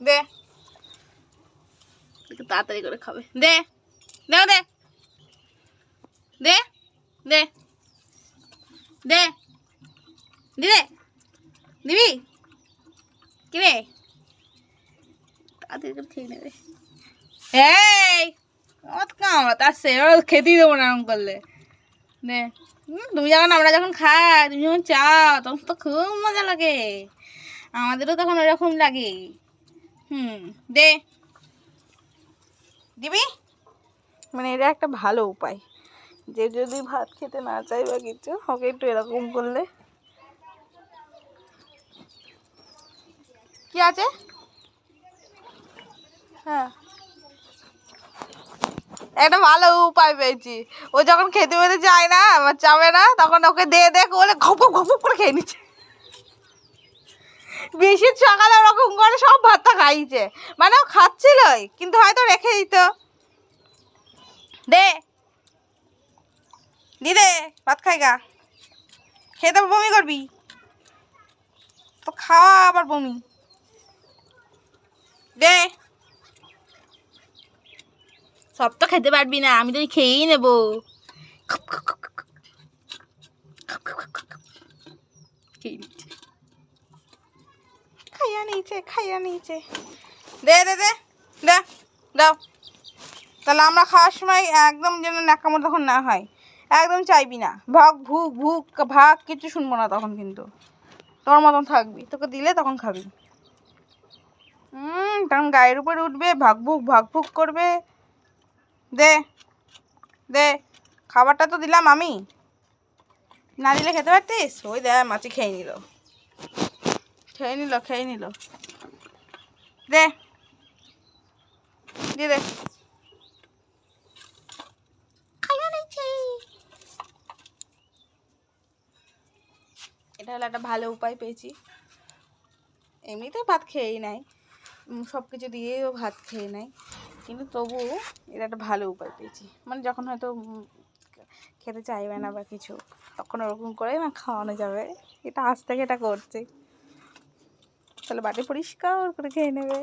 দে। তাড়াতাড়ি করে খাবে। দে। দে দে। দে। দে। দে। দিবে? দিবি? কি রে তাড়াতাড়ি করে খেয়ে নেবে। এই! অত কামড়াতে আসছে। এবার খেতেই দেবো না করলে। হুম, তুমি যখন আমরা যখন খাই তুমি যখন চাও তো খুব মজা লাগে। আমাদেরও তখন ওরকম লাগে। হুম দে। দিবি? মানে এটা একটা ভালো উপায়। যে যদি ভাত খেতে না চাই বা কিছু ওকে একটু এরকম করলে। কি আছে? হ্যাঁ। একটা ভালো উপায় পেয়েছি। ও যখন খেতে পেতে যায় না চাবে না তখন ওকে দে দে বলে ঘপ ঘপ ঘপ করে খেয়ে নিচ্ছে। বেশি সকালে ওরকম করে সব ভাতটা খাইছে। মানে ও খাচ্ছিলই, কিন্তু হয়তো রেখে দিত। দে। দি দে, ভাত খাই গা। খেয়ে তো বমি করবি? তো খাওয়া আবার বমি। দে। সব তো খেতে পারবি না, আমি তো খেয়েই নেব। খেয়ে খাইয়া নিয়েছে খাইয়া নিয়েছে। দে দে দে দে, দাও। তাহলে আমরা খাওয়ার সময় একদম যেন ন্যাকামো তখন না হয়। একদম চাইবি না। ভগ ভুক ভুক ভাগ কিছু শুনব না তখন কিন্তু। তোর মতন থাকবি। তোকে দিলে তখন খাবি। হুম তখন গায়ের উপরে উঠবে, ভাগ ভুক ভাগ ভুক করবে। দে দে, খাবারটা তো দিলাম আমি। না দিলে খেতে পারতিস? ওই দে মাছি খেয়ে নিল। খেয়ে নিল খেয়ে নিল। দে। দিয়ে দে। এটা হলো একটা ভালো উপায় পেয়েছি। এমনিতে ভাত খেয়েই নেয় সব কিছু দিয়েও ভাত খেয়ে নেয় কিন্তু তবু এটা একটা ভালো উপায় পেয়েছি। মানে যখন হয়তো খেতে চাইবে না বা কিছু তখন ওরকম করে না খাওয়ানো যাবে। এটা আজ থেকে এটা করছে। তাহলে বাটি পরিষ্কার করে খেয়ে নেবে।